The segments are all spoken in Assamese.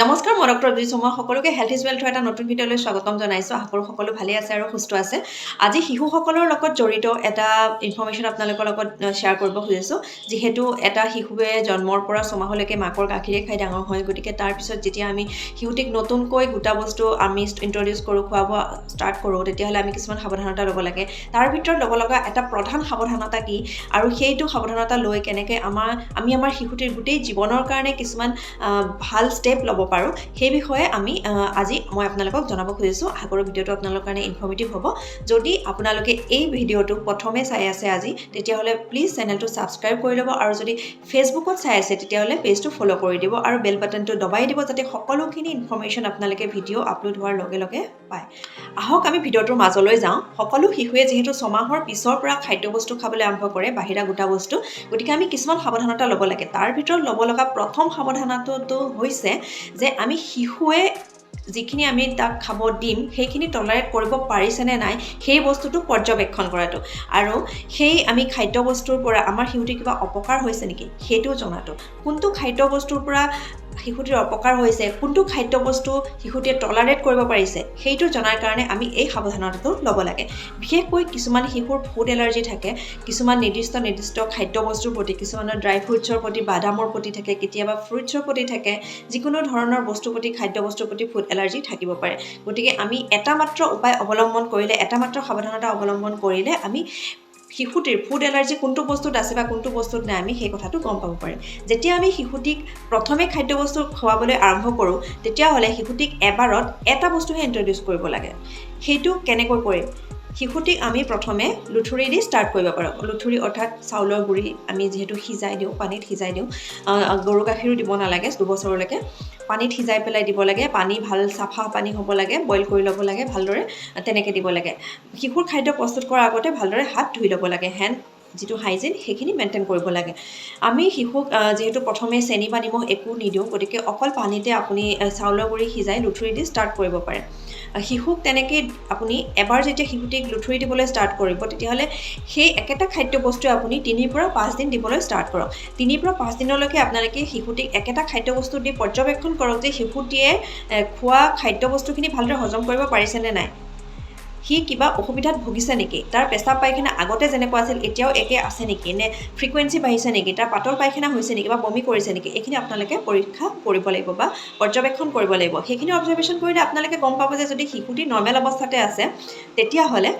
নমস্কাৰ মই ডক্টৰ জ্যোতি মই সকলোকে হেল্থ ইজ ৱেল্থৰ এটা নতুন ভিডিঅ'লৈ স্বাগতম জনাইছোঁ। কৰোঁ সকলো ভালে আছে আৰু সুস্থ আছে। আজি শিশুসকলৰ লগত জড়িত এটা ইনফৰ্মেশ্যন আপোনালোকৰ লগত শ্বেয়াৰ কৰিব খুজিছোঁ। যিহেতু এটা শিশুৱে জন্মৰ পৰা ছমাহলৈকে মাকৰ গাখীৰে খাই ডাঙৰ হয় গতিকে তাৰপিছত যেতিয়া আমি শিশুটিক নতুনকৈ গোটা বস্তু আমি ইণ্ট্ৰডিউচ কৰোঁ খোৱা বোৱা ষ্টাৰ্ট কৰোঁ তেতিয়াহ'লে আমি কিছুমান সাৱধানতা ল'ব লাগে। তাৰ ভিতৰত ল'ব লগা এটা প্ৰধান সাৱধানতা কি আৰু সেইটো সাৱধানতা লৈ কেনেকৈ আমাৰ আমি আমাৰ শিশুটিৰ গোটেই জীৱনৰ কাৰণে কিছুমান ভাল ষ্টেপ ল'ব পাৰোঁ। সেই বিষয়ে আমি আজি মই আপোনালোকক জনাব খুজিছোঁ। আশা কৰোঁ ভিডিঅ'টো আপোনালোকৰ কাৰণে ইনফৰ্মেটিভ হ'ব। যদি আপোনালোকে এই ভিডিঅ'টো প্ৰথমে চাই আছে আজি, তেতিয়াহ'লে প্লিজ চেনেলটো ছাবস্ক্ৰাইব কৰি ল'ব আৰু যদি ফেচবুকত চাই আছে, তেতিয়াহ'লে পেজটো ফ'ল' কৰি দিব আৰু বেল বাটনটো দবাই দিব যাতে সকলোখিনি ইনফৰ্মেশ্যন আপোনালোকে ভিডিঅ' আপলোড হোৱাৰ লগে লগে পায়। আহক, আমি ভিডিঅ'টোৰ মাজলৈ যাওঁ। সকলো শিশুৱে যিহেতু ছমাহৰ পিছৰ পৰা খাদ্যবস্তু খাবলৈ আৰম্ভ কৰে, বাহিৰা গোটা বস্তু, গতিকে আমি কিছুমান সাৱধানতা ল'ব লাগে। তাৰ ভিতৰত ল'ব লগা প্ৰথম সাৱধানতাটো হৈছে যে আমি শিশুৱে যিখিনি আমি তাক খাব দিম, সেইখিনি টলাৰেট কৰিব পাৰিছেনে নাই, সেই বস্তুটো পৰ্যবেক্ষণ কৰাটো। আৰু সেই আমি খাদ্যবস্তুৰ পৰা আমাৰ সিহঁতি কিবা অপকাৰ হৈছে নেকি, সেইটোও জনাটো। কোনটো খাদ্যবস্তুৰ পৰা শিশুটিৰ অপকাৰ হৈছে কোনটো খাদ্যবস্তু শিশুটিয়ে টলাৰেট কৰিব পাৰিছে সেইটো জনাৰ কাৰণে আমি এই সাৱধানতাটো ল'ব লাগে। বিশেষকৈ কিছুমান শিশুৰ ফুড এলাৰ্জি থাকে কিছুমান নিৰ্দিষ্ট নিৰ্দিষ্ট খাদ্যবস্তুৰ প্ৰতি কিছুমানৰ ড্ৰাই ফ্ৰুটছৰ প্ৰতি বাদামৰ প্ৰতি থাকে কেতিয়াবা ফ্ৰুটছৰ প্ৰতি থাকে যিকোনো ধৰণৰ বস্তুৰ প্ৰতি খাদ্যবস্তুৰ প্ৰতি ফুড এলাৰ্জি থাকিব পাৰে। গতিকে আমি এটা মাত্ৰ উপায় অৱলম্বন কৰিলে এটা মাত্ৰ সাৱধানতা অৱলম্বন কৰিলে আমি শিশুটিৰ ফুড এলাৰ্জি কোনটো বস্তুত আছে বা কোনটো বস্তুত নাই আমি সেই কথাটো গম পাব পাৰিম। যেতিয়া আমি শিশুটিক প্ৰথমে খাদ্যবস্তু খুৱাবলৈ আৰম্ভ কৰোঁ তেতিয়াহ'লে শিশুটিক এবাৰত এটা বস্তুহে ইণ্ট্ৰডিউচ কৰিব লাগে। সেইটো কেনেকৈ কৰিম? শিশুটিক আমি প্ৰথমে লুথুৰি দি ষ্টাৰ্ট কৰিব পাৰোঁ। লুথুৰি অৰ্থাৎ চাউলৰ গুড়ি আমি যিহেতু সিজাই দিওঁ পানীত সিজাই দিওঁ গৰু গাখীৰো দিব নালাগে দুবছৰলৈকে। পানীত সিজাই পেলাই দিব লাগে পানী ভাল চাফা পানী হ'ব লাগে বইল কৰি ল'ব লাগে ভালদৰে তেনেকৈ দিব লাগে। শিশুৰ খাদ্য প্ৰস্তুত কৰাৰ আগতে ভালদৰে হাত ধুই ল'ব লাগে হেণ্ড যিটো হাইজিন সেইখিনি মেইনটেইন কৰিব লাগে। আমি শিশুক যিহেতু প্ৰথমে চেনি বা নিমখ একো নিদিওঁ, গতিকে অকল পানীতে আপুনি চাউলৰ গুড়ি সিজাই লুথুৰি দি ষ্টাৰ্ট কৰিব পাৰে। শিশুক তেনেকৈ আপুনি এবাৰ যেতিয়া শিশুটিক লুথুৰি দিবলৈ ষ্টাৰ্ট কৰিব, তেতিয়াহ'লে সেই একেটা খাদ্য বস্তুৱে আপুনি তিনিৰ পৰা পাঁচদিন দিবলৈ ষ্টাৰ্ট কৰক। তিনিৰ পৰা পাঁচদিনলৈকে আপোনালোকে শিশুটিক একেটা খাদ্যবস্তু দি পৰ্যবেক্ষণ কৰক যে শিশুটিয়ে খোৱা খাদ্যবস্তুখিনি ভালদৰে হজম কৰিব পাৰিছেনে নাই। সি কিবা অসুবিধাত ভুগিছে নেকি? তাৰ পেচাব পায়খানা আগতে যেনেকুৱা আছিল এতিয়াও একে আছে নেকি? নে ফ্ৰিকুৱেঞ্চি বাঢ়িছে নেকি? তাৰ পাতল পায়খানা হৈছে নেকি? বা বমি কৰিছে নেকি? এইখিনি আপোনালোকে পৰীক্ষা কৰিব লাগিব বা পৰ্যবেক্ষণ কৰিব লাগিব। সেইখিনি অবজাৰ্ভেশ্যন কৰিলে আপোনালোকে গম পাব যে যদি শিশুটি নৰ্মেল অৱস্থাতে আছে তেতিয়াহ'লে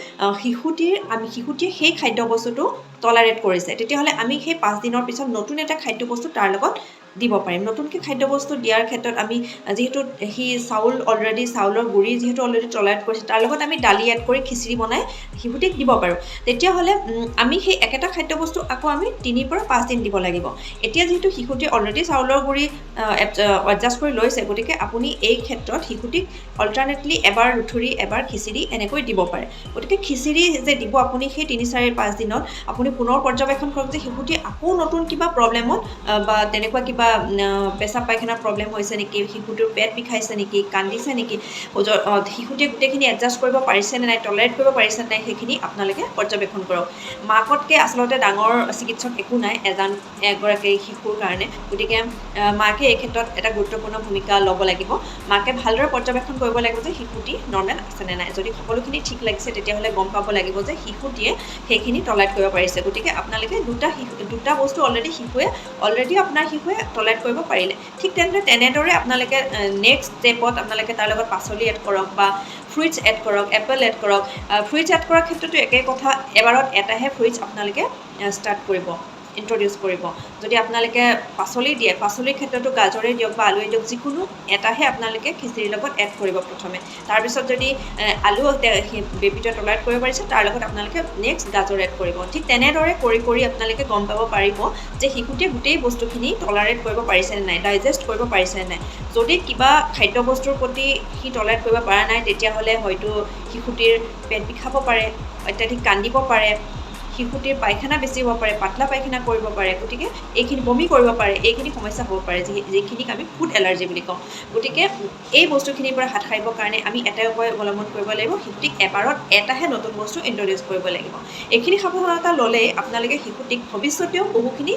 শিশুটিৰ আমি শিশুটিয়ে সেই খাদ্য বস্তুটো টলাৰেট কৰিছে। তেতিয়াহ'লে আমি সেই পাঁচদিনৰ পিছত নতুন এটা খাদ্য বস্তু তাৰ লগত দিব পাৰিম। নতুনকৈ খাদ্য বস্তু দিয়াৰ ক্ষেত্ৰত আমি যিহেতু সি চাউল অলৰেডি চাউলৰ গুড়ি যিহেতু অলৰেডি টলাৰেট কৰিছে তাৰ লগত আমি দালি এড কৰি খিচিৰি বনাই শিশুটিক দিব পাৰোঁ। তেতিয়াহ'লে আমি সেই একেটা খাদ্য বস্তু আকৌ আমি তিনিৰ পৰা পাঁচদিন দিব লাগিব। এতিয়া যিহেতু শিশুটিয়ে অলৰেডি চাউলৰ গুড়ি এডজাষ্ট কৰি লৈছে গতিকে আপুনি এই ক্ষেত্ৰত শিশুটিক অল্টাৰনেটলি এবাৰ লুথুৰি এবাৰ খিচিৰি এনেকৈ দিব পাৰে। গতিকে খিচিৰি যে দিব আপুনি সেই তিনি চাৰি পাঁচ দিনত আপুনি পুনৰ পৰ্যবেক্ষণ কৰক যে শিশুটিয়ে আকৌ নতুন কিবা প্ৰব্লেমত বা তেনেকুৱা কিবা আহ, পেচাব পায়খানা প্ৰব্লেম হৈছে নেকি? শিশুটোৰ পেট বিষাইছে নেকি? কান্দিছে নেকি? শিশুটিয়ে গোটেইখিনি এডজাষ্ট কৰিব পাৰিছে নে নাই? টলাৰেট কৰিব পাৰিছে নে নাই? সেইখিনি আপোনালোকে পৰ্যবেক্ষণ কৰক। মাকতকৈ আচলতে ডাঙৰ চিকিৎসক একো নাই এজন এগৰাকী শিশুৰ কাৰণে। গতিকে মাকে এই ক্ষেত্ৰত এটা গুৰুত্বপূৰ্ণ ভূমিকা ল'ব লাগিব। মাকে ভালদৰে পৰ্যবেক্ষণ কৰিব লাগিব যে শিশুটি নৰ্মেল আছেনে নাই। যদি সকলোখিনি ঠিক লাগিছে তেতিয়াহ'লে গম পাব লাগিব যে শিশুটিয়ে সেইখিনি টলাৰেট কৰিব পাৰিছে। গতিকে আপোনালোকে দুটা শিশু দুটা বস্তু অলৰেডি শিশুৱে অলৰেডি আপোনাৰ শিশুৱে টলাৰেট কৰিব পাৰিলে। ঠিক তেনেদৰে তেনেদৰে আপোনালোকে নেক্সট ষ্টেপত আপোনালোকে তাৰ লগত পাচলি এড কৰক বা ফ্ৰুইটছ এড কৰক এপল এড কৰক। ফ্ৰুইটছ এড কৰাৰ ক্ষেত্ৰতো একে কথা এবাৰত এটাহে ফ্ৰুইটছ আপোনালোকে ষ্টাৰ্ট কৰিব। ইণ্ট্ৰডিউচ কৰিব। যদি আপোনালোকে পাচলি দিয়ে, পাচলিৰ ক্ষেত্ৰতো গাজৰে দিয়ক বা আলুৱে দিয়ক, যিকোনো এটাহে আপোনালোকে খিচিৰিৰ লগত এড কৰিব প্ৰথমে। তাৰপিছত যদি আলু সেই বেবিটোৱে টলাৰেট কৰিব পাৰিছে, তাৰ লগত আপোনালোকে নেক্সট গাজৰ এড কৰিব। ঠিক তেনেদৰে কৰি কৰি আপোনালোকে গম পাব পাৰিব যে শিশুটিয়ে গোটেই বস্তুখিনি টলাৰেট কৰিব পাৰিছে নে নাই ডাইজেষ্ট কৰিব পাৰিছে নে নাই। যদি কিবা খাদ্য বস্তুৰ প্ৰতি সি টলাৰেট কৰিব পৰা নাই, তেতিয়াহ'লে হয়তো শিশুটিৰ পেট বিষাব পাৰে, অত্যাধিক কান্দিব পাৰে শিশুটিৰ পায়খানা বেছি হ'ব পাৰে, পাতলা পায়খানা কৰিব পাৰে, গতিকে এইখিনি বমি কৰিব পাৰে, এইখিনি সমস্যা হ'ব পাৰে, যি যিখিনিক আমি ফুড এলাৰ্জি বুলি কওঁ। গতিকে এই বস্তুখিনিৰ পৰা হাত সাৰিবৰ কাৰণে আমি এটাই উপায় অৱলম্বন কৰিব লাগিব, শিশুটিক এবাৰত এটাহে নতুন বস্তু ইণ্ট্ৰডিউচ কৰিব লাগিব। এইখিনি সাৱধানতা ল'লেই আপোনালোকে শিশুটিক ভৱিষ্যতেও বহুখিনি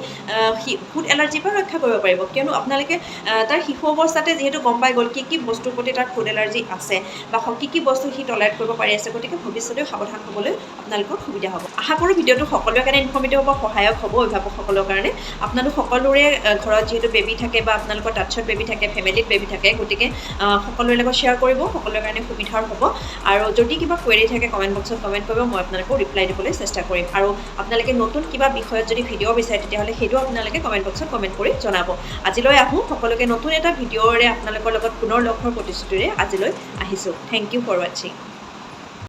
ফুড এলাৰ্জিৰ পৰা ৰক্ষা কৰিব পাৰিব। কিয়নো আপোনালোকে তাৰ শিশু অৱস্থাতে যিহেতু গম পাই গ'ল কি কি বস্তুৰ প্ৰতি তাৰ ফুড এলাৰ্জি আছে বা কি কি বস্তু সি টলাৰেট কৰিব পাৰি আছে, গতিকে ভৱিষ্যতেও সাৱধান হ'বলৈ আপোনালোকৰ সুবিধা হ'ব। আশা কৰোঁ ভিডিঅ'টো সকলোৰে কাৰণে ইনফৰ্মেটিভ হ'ব সহায়ক হ'ব অভিভাৱকসকলৰ কাৰণে। আপোনালোক সকলোৰে ঘৰত যিহেতু বেবী থাকে বা আপোনালোকৰ টাচত বেবী থাকে ফেমিলিত বেবী থাকে গতিকে সকলোৰে লগত শ্বেয়াৰ কৰিব সকলোৰে কাৰণে সুবিধাৰ হ'ব। আৰু যদি কিবা কুৱেৰি থাকে কমেণ্ট বক্সত কমেণ্ট কৰিব মই আপোনালোকক ৰিপ্লাই দিবলৈ চেষ্টা কৰিম। আৰু আপোনালোকে নতুন কিবা বিষয়ত যদি ভিডিঅ' বিচাৰে তেতিয়াহ'লে সেইটো আপোনালোকে কমেণ্ট বক্সত কমেণ্ট কৰি জনাব। আজিলৈ আহোঁ সকলোকে নতুন এটা ভিডিঅ'ৰে আপোনালোকৰ লগত পুনৰ লগ হোৱাৰ প্ৰতিশ্ৰুতিৰে আজিলৈ আহিছোঁ। থেংক ইউ ফৰ ৱাচিং